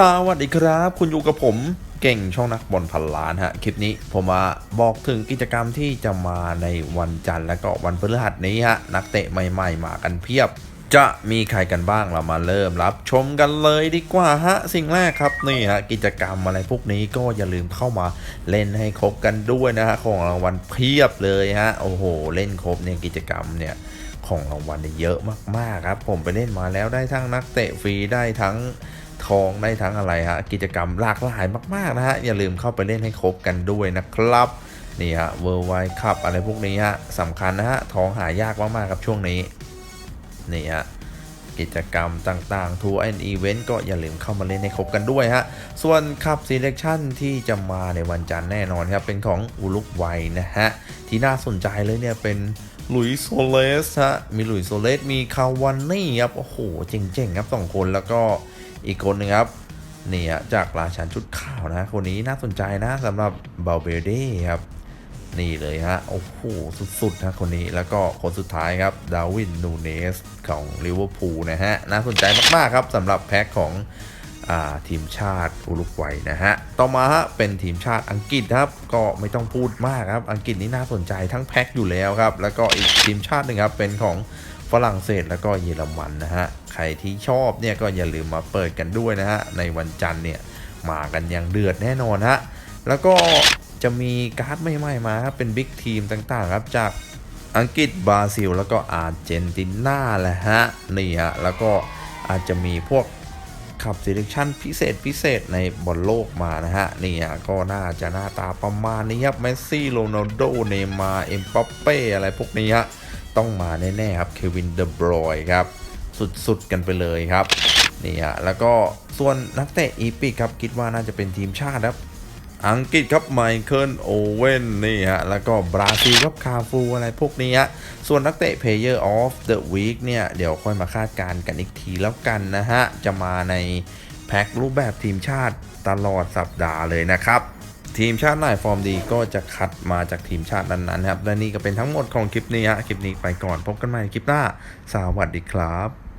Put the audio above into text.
สวัสดีครับ คุณอยู่กับผมเก่งช่องนักบอลพันล้านฮะ คลิปนี้ผมมาบอกถึงกิจกรรมที่จะมาในวันจันทร์และก็วันพฤหัสนี้ฮะ นักเตะใหม่ๆ มากันเพียบ จะมีใครกันบ้างเรามาเริ่มรับชมกันเลยดีกว่าฮะ สิ่งแรกครับนี่ฮะ กิจกรรมอะไรพวกนี้ก็อย่าลืมเข้ามาเล่นให้ครบกันด้วยนะฮะของรางวัลเพียบเลยฮะโอ้โห เล่นครบเนี่ยกิจกรรมเนี่ยของรางวัลเนี่ยเยอะมากๆครับ ผมไปเล่นมาแล้วได้ทั้งนักเตะฟรีได้ทั้ง ทองได้ทั้งอะไรฮะกิจกรรมหลากหลายมากๆนะฮะอย่าลืมเข้าไปเล่นให้ครบกันด้วยนะครับนี่ฮะเวอร์ไวคัพอะไรพวกนี้ฮะสำคัญนะฮะทองหายากมากๆครับช่วงนี้นี่ฮะกิจกรรมต่างๆทัวร์แอนด์อีเวนต์ก็อย่าลืมเข้ามาเล่นให้ครบกันด้วยฮะ ส่วนคัพซีเลคชั่นที่จะมาในวันจันทร์แน่นอนครับ เป็นของอุลุกวัยนะฮะ ที่น่าสนใจเลยเนี่ยเป็นลุยโซเลสฮะ มีลุยโซเลสมีคาวานนี่ครับ โอ้โห เจ๋งๆ ครับสองคนแล้วก็ อีกคนหนึงครับนี่ฮะจากราชันชุดขาวนะ คนนี้น่าสนใจนะสำหรับเบาเบเด้ครับนี่เลยฮะ โอ้โห สุดๆนะคนนี้แล้วก็คนสุดท้ายครับดาวินนูเนสของลิเวอร์พูลนะฮะ น่าสนใจมาก ๆ ครับสำหรับแพ็คของอทีมชาติอุรุกวัยนะฮะ ต่อมาฮะเป็นทีมชาติอังกฤษครับ ก็ไม่ต้องพูดมากครับ อังกฤษนี่น่าสนใจทั้งแพ็คอยู่แล้วครับ แล้วก็อีกทีมชาติหนึ่งครับเป็นของ ฝรั่งเศสแล้วก็เยอรมันนะฮะ ใครที่ชอบเนี่ยก็อย่าลืมมาเปิดกันด้วยนะฮะ ในวันจันทร์เนี่ยมากันอย่างเดือดแน่นอนฮะ แล้วก็จะมีการ์ดใหม่ๆมาครับ เป็นบิ๊กทีมต่างๆครับจากอังกฤษบราซิล แล้วก็อาร์เจนตินาแหละฮะนี่ฮะแล้วก็อาจจะมีพวกขับ s ิเล c ชันพิเศษพิเศษในบอลโลกมานะฮะนี่ฮะก็น่าจะหน้าตาประมาณนี้ครับ เมสซี่ โรนัลโด เนมาร์เอ็มบัปเป้ อะไรพวกนี้ฮะ ต้องมาแน่ๆครับเควินเดบรอยครับ สุดๆกันไปเลยครับนี่ฮะแล้วก็ส่วนนักเตะอีพิกครับคิดว่าน่าจะเป็นทีมชาติครับ อังกฤษครับไมเคิลโอเว่นนี่ฮะแล้วก็บราซิลครับคาฟูอะไรพวกนี้ฮะส่วนนักเตะ Player of the Week เนี่ยเดี๋ยวค่อยมาคาดการณ์กันอีกทีแล้วกันนะฮะ จะมาในแพ็ครูปแบบทีมชาติตลอดสัปดาห์เลยนะครับ ทีมชาติไหนฟอร์มดีก็จะคัดมาจากทีมชาตินั้นๆครับ และนี่ก็เป็นทั้งหมดของคลิปนี้ฮะ คลิปนี้ไปก่อนพบกันใหม่คลิปหน้า สวัสดีครับ